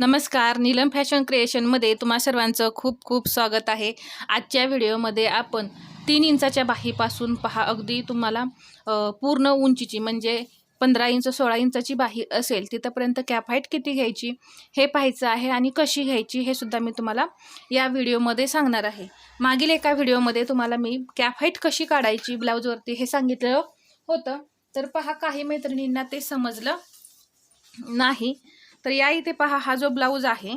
नमस्कार नीलम फॅशन क्रिएशनमध्ये तुम्हा सर्वांचं खूप खूप स्वागत आहे. आजच्या व्हिडिओमध्ये आपण तीन इंचाच्या बाहीपासून पहा. अगदी तुम्हाला पूर्ण उंचीची म्हणजे पंधरा इंच सोळा इंचाची बाही असेल तिथंपर्यंत कॅप हाईट किती घ्यायची हे पाहायचं आहे आणि कशी घ्यायची हे सुद्धा मी तुम्हाला या व्हिडिओमध्ये सांगणार आहे. मागील एका व्हिडिओमध्ये तुम्हाला मी कॅप हाईट कशी काढायची ब्लाऊजवरती हे सांगितलं होतं. तर पहा काही मैत्रिणींना ते समजलं नाही. तर या इथे पहा हा जो ब्लाऊज आहे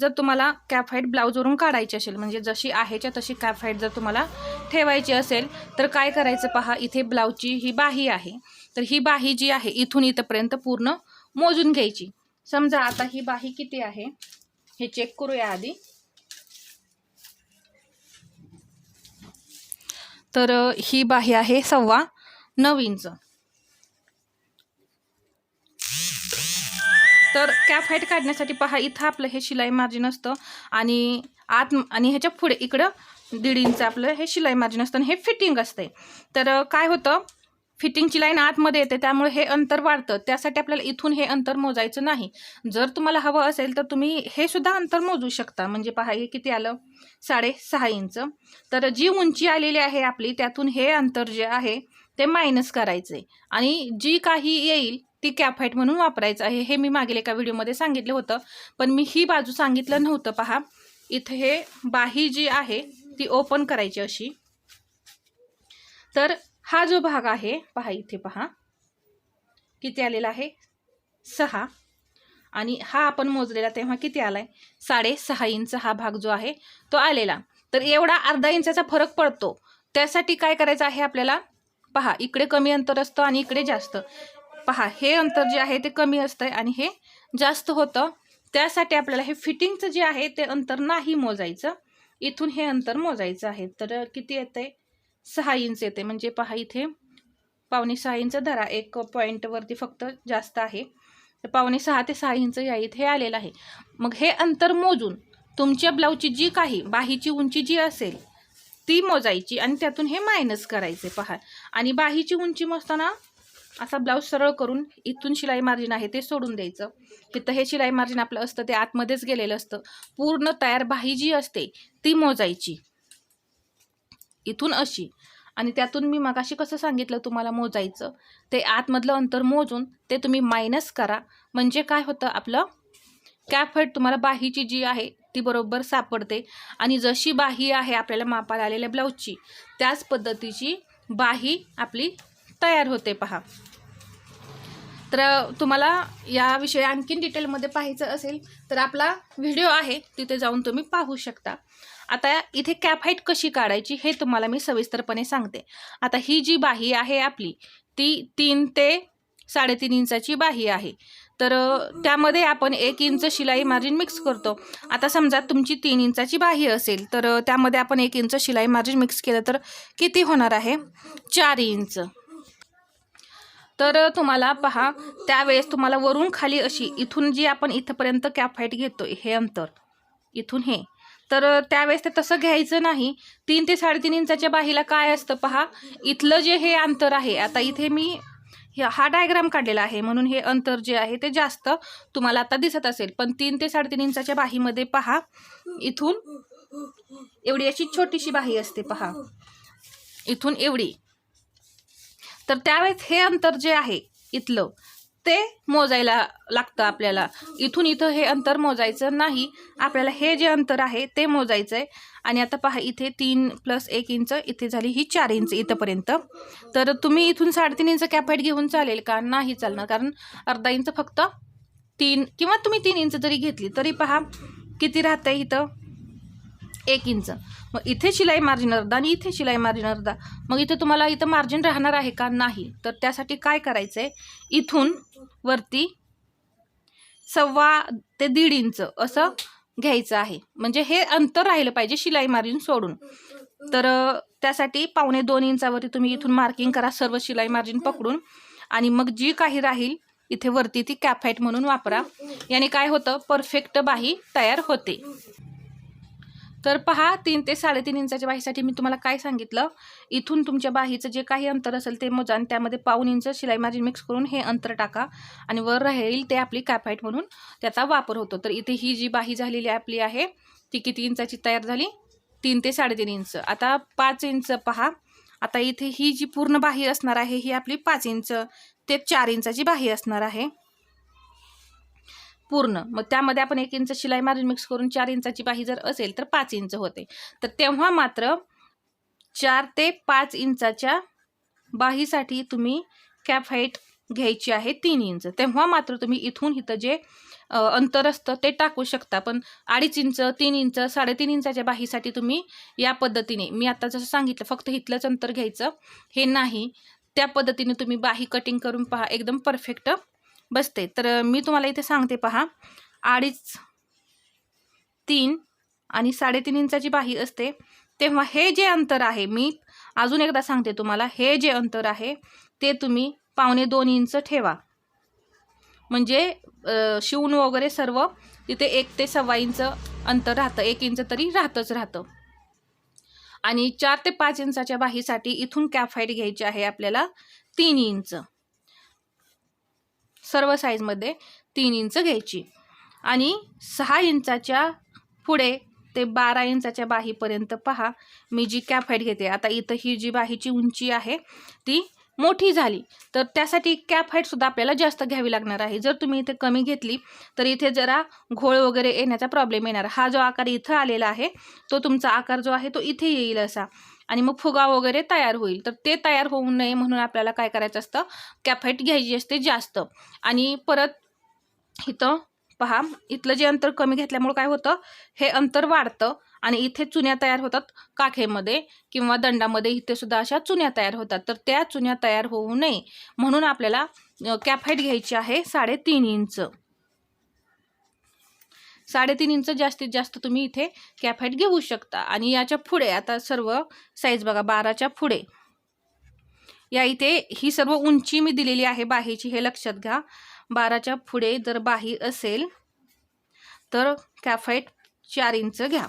जर तुम्हाला कॅप हाईट ब्लाऊजवरून काढायची असेल म्हणजे जशी आहेच्या तशी कॅप हाईट जर तुम्हाला ठेवायची असेल तर काय करायचं पहा इथे ब्लाऊजची ही बाही आहे. तर ही बाही जी आहे इथून इथंपर्यंत पूर्ण मोजून घ्यायची. समजा आता ही बाही किती आहे हे चेक करूया आधी. तर ही बाही आहे सव्वा नऊ इंच. तर कॅप हाईट काढण्यासाठी पहा इथं आपलं हे शिलाई मार्जिन असतं आणि आत आणि ह्याच्या पुढे इकडं दीड इंच आपलं हे शिलाई मार्जिन असतं आणि हे फिटिंग असते तर काय होतं? फिटिंगची लाईन आतमध्ये येते त्यामुळे हे अंतर वाढतं. त्यासाठी आपल्याला इथून हे अंतर मोजायचं नाही. जर तुम्हाला हवं असेल तर तुम्ही हे सुद्धा अंतर मोजू शकता. म्हणजे पहा हे किती आलं? साडेसहा इंच. तर जी उंची आलेली आहे आपली त्यातून हे अंतर जे आहे ते मायनस करायचे आणि जी काही येईल ती कॅफाईट म्हणून वापरायचं आहे. हे मी मागील एका व्हिडिओमध्ये सांगितलं होतं. पण मी ही बाजू सांगितलं नव्हतं पहा. इथे हे बाही जी आहे ती ओपन करायची अशी. तर हा जो भाग आहे पहा इथे पहा. किती आलेला आहे? सहा. आणि हा आपण मोजलेला तेव्हा किती आला आहे साडेसहा इंच हा भाग जो आहे तो आलेला. तर एवढा अर्धा इंचाचा फरक पडतो. त्यासाठी काय करायचं आहे आपल्याला? पहा इकडे कमी अंतर असतं आणि इकडे जास्त. पहा हे अंतर जे आहे ते कमी असतंय आणि हे जास्त होतं. त्यासाठी आपल्याला हे फिटिंगचं जे आहे ते अंतर नाही मोजायचं. इथून हे अंतर मोजायचं आहे. तर किती येते सहा इंच येते म्हणजे पहा इथे पावणे सहा इंच धरा. एक पॉईंटवरती फक्त जास्त आहे. तर पावणे सहा ते सहा इंच या इथे आलेलं आहे. मग हे अंतर मोजून तुमच्या ब्लाऊजची जी काही बाहीची उंची जी असेल ती मोजायची आणि त्यातून हे मायनस करायचे पहा. आणि बाहीची उंची मोजताना असा ब्लाऊज सरळ करून इथून शिलाई मार्जिन आहे ते सोडून द्यायचं. तिथं हे शिलाई मार्जिन आपलं असतं ते आतमध्येच गेलेलं असतं. पूर्ण तयार बाही जी असते ती मोजायची. इथून अशी. आणि त्यातून मी मगाशी कसं सांगितलं तुम्हाला मोजायचं? ते आतमधलं अंतर मोजून ते तुम्ही मायनस करा. म्हणजे काय होतं आपलं? कॅप तुम्हाला बाहीची जी आहे ती बरोबर सापडते. आणि जशी बाही आहे आपल्याला मापाला आलेल्या ब्लाऊजची त्याच पद्धतीची बाही आपली तयार होते पहा. तर तुम्हाला याविषयी आणखीन डिटेलमध्ये पाहायचं असेल तर आपला व्हिडिओ आहे तिथे जाऊन तुम्ही पाहू शकता. आता इथे कॅप हाईट कशी काढायची हे तुम्हाला मी सविस्तरपणे सांगते. आता ही जी बाही आहे आपली ती तीन ते साडेतीन इंचाची बाही आहे. तर त्यामध्ये आपण एक इंच शिलाई मार्जिन मिक्स करतो. आता समजा तुमची तीन इंचाची बाही असेल तर त्यामध्ये आपण एक इंच शिलाई मार्जिन मिक्स केलं तर किती होणार आहे? चार इंच. तर तुम्हाला पहा त्यावेळेस तुम्हाला वरून खाली अशी इथून जी आपण इथंपर्यंत कॅप हाईट घेतोय हे अंतर इथून हे. तर त्यावेळेस ते तसं घ्यायचं नाही. तीन ते साडेतीन इंचाच्या बाहीला काय असतं पहा इथलं जे हे अंतर आहे आता इथे मी हा डायग्राम काढलेला आहे म्हणून हे अंतर जे आहे ते जास्त तुम्हाला आता दिसत असेल. पण तीन ते साडेतीन इंचाच्या बाहीमध्ये पहा इथून एवढी अशी छोटीशी बाही असते पहा. इथून एवढी. तर त्यावेळेस हे अंतर जे आहे इथलं ते मोजायला लागतं आपल्याला. इथून इथं हे अंतर मोजायचं नाही. आपल्याला हे जे अंतर आहे ते मोजायचं आहे आणि आता पहा इथे तीन प्लस एक इंच इथे झाली ही चार इंच इथंपर्यंत. तर तुम्ही इथून साडेतीन इंच कॅपॅट घेऊन चालेल का? नाही चालणार कारण अर्धा इंच फक्त तीन किंवा तुम्ही तीन इंच जरी घेतली तरी पहा किती राहतं इथं? एक इंच. मग इथे शिलाई मार्जिन अर्धा आणि इथे शिलाई मार्जिन अर्धा. मग इथे तुम्हाला इथं मार्जिन राहणार आहे का? नाही. तर त्यासाठी काय करायचं आहे इथून वरती सव्वा ते दीड इंच असं घ्यायचं आहे. म्हणजे हे अंतर राहिलं पाहिजे शिलाई मार्जिन सोडून. तर त्यासाठी पावणे दोन इंचावरती तुम्ही इथून मार्किंग करा सर्व शिलाई मार्जिन पकडून. आणि मग जी काही राहील इथे वरती ती कॅफाईट म्हणून वापरा. याने काय होतं? परफेक्ट बाही तयार होते. तर पहा तीन ते साडेतीन इंचाच्या बाहीसाठी मी तुम्हाला काय सांगितलं? इथून तुमच्या बाहीचं जे काही अंतर असेल ते मोजा आणि त्यामध्ये पाऊन इंच शिलाई मार्जिन मिक्स करून हे अंतर टाका आणि वर राहील ते आपली कॅपाईट म्हणून त्याचा वापर होतो. तर इथे ही जी बाही झालेली आपली आहे ती किती इंचाची तयार झाली? तीन ते साडेतीन इंच. आता पाच इंच पहा. आता इथे ही जी पूर्ण बाही असणार आहे ही आपली पाच इंच. ते चार इंचाची बाही असणार आहे. पूर्ण. मग त्यामध्ये आपण एक इंच शिलाई मारून मिक्स करून चार इंचाची बाही जर असेल तर पाच इंच होते. तर तेव्हा मात्र चार ते पाच इंचाच्या बाहीसाठी तुम्ही कॅप हाईट घ्यायची आहे तीन इंच. तेव्हा मात्र तुम्ही इथून इथं जे अंतर असतं ते टाकू शकता. पण अडीच इंच तीन इंच साडेतीन इंचाच्या बाहीसाठी तुम्ही या पद्धतीने मी आता जसं सांगितलं फक्त इथलंच अंतर घ्यायचं हे नाही. त्या पद्धतीने तुम्ही बाही कटिंग करून पहा एकदम परफेक्ट बसते. तर मी तुम्हाला इथे सांगते पहा. अडीच तीन आणि साडेतीन इंचाची बाही असते. तेव्हा हे जे अंतर आहे मी अजून एकदा सांगते तुम्हाला हे जे अंतर आहे ते तुम्ही पावणे दोन इंच ठेवा. म्हणजे शिवून वगैरे सर्व तिथे एक ते सव्वा इंच अंतर राहतं. एक इंच तरी राहतंच राहतं. आणि चार ते पाच इंचाच्या बाहीसाठी इथून कॅप हाईट घ्यायची आहे आपल्याला तीन इंच. सर्व साईजमध्ये तीन इंच घ्यायची. आणि सहा इंचाच्या पुढे ते बारा इंचाच्या बाहीपर्यंत पहा. मी जी कॅप हाईट घेते आता इथं ही जी बाहीची उंची आहे ती मोठी झाली. तर त्यासाठी कॅप हाईटसुद्धा आपल्याला जास्त घ्यावी लागणार आहे. जर तुम्ही इथे कमी घेतली तर इथे जरा घोळ वगैरे येण्याचा प्रॉब्लेम येणार. हा जो आकार इथं आलेला आहे तो तुमचा आकार जो आहे तो इथे येईल असा. आणि मग फुगा वगैरे तयार होईल. तर ते तयार होऊ नये म्हणून आपल्याला काय करायचं असतं? कॅप हाईट घ्यायची असते जास्त. आणि परत इथं पहा इथलं जे अंतर कमी घेतल्यामुळं काय होतं? हे अंतर वाढतं. आणि इथे चुन्या तयार होतात काखेमध्ये किंवा दंडामध्ये इथे सुद्धा अशा चुन्या तयार होतात. तर त्या चुन्या तयार होऊ नये म्हणून आपल्याला कॅप हाईट घ्यायची आहे साडेतीन इंच. साडेतीन इंच जास्तीत जास्त तुम्ही इथे कॅप हाईट घेऊ शकता. आणि याच्यापुढे आता सर्व साईज बघा बाराच्या पुढे. या इथे ही सर्व उंची मी दिलेली आहे बाहीची हे लक्षात घ्या. बाराच्या पुढे जर बाही असेल तर कॅफाईट चार इंच घ्या.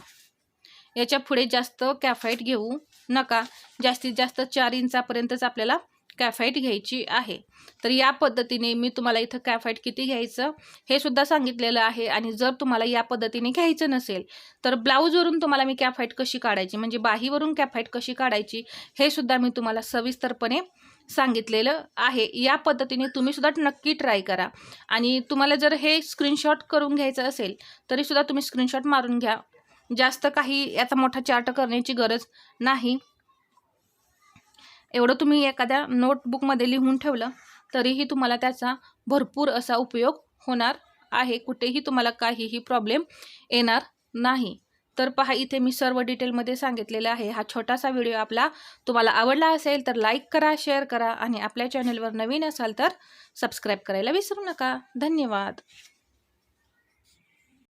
याच्यापुढे जास्त कॅफाईट घेऊ नका. जास्तीत जास्त चार इंचापर्यंतच आपल्याला कॅफाईट घ्यायची आहे. तर या पद्धतीने मी तुम्हाला इथं कॅफाईट किती घ्यायचं हे सुद्धा सांगितलेलं आहे आणि जर तुम्हाला या पद्धतीने घ्यायचं नसेल तर ब्लाऊजवरून तुम्हाला मी कॅफाईट कशी काढायची म्हणजे बाहीवरून कॅफाईट कशी काढायची हे सुद्धा मी तुम्हाला सविस्तरपणे सांगितलेलं आहे. या पद्धतीने तुम्ही सुद्धा नक्की ट्राय करा. आणि तुम्हाला जर हे स्क्रीनशॉट करून घ्यायचं असेल तरीसुद्धा तुम्ही स्क्रीनशॉट मारून घ्या. जास्त काही याचा मोठा चार्ट करण्याची गरज नाही. एवढं तुम्ही एखाद्या नोटबुकमध्ये लिहून ठेवलं तरीही तुम्हाला त्याचा भरपूर असा उपयोग होणार आहे. कुठेही तुम्हाला काहीही प्रॉब्लेम येणार नाही. तर पहा इथे मी सर्व डिटेलमध्ये सांगितलेलं आहे. हा छोटासा व्हिडिओ आपला तुम्हाला आवडला असेल तर लाईक करा शेअर करा आणि आपल्या चॅनलवर नवीन असाल तर सबस्क्राईब करायला विसरू नका. धन्यवाद.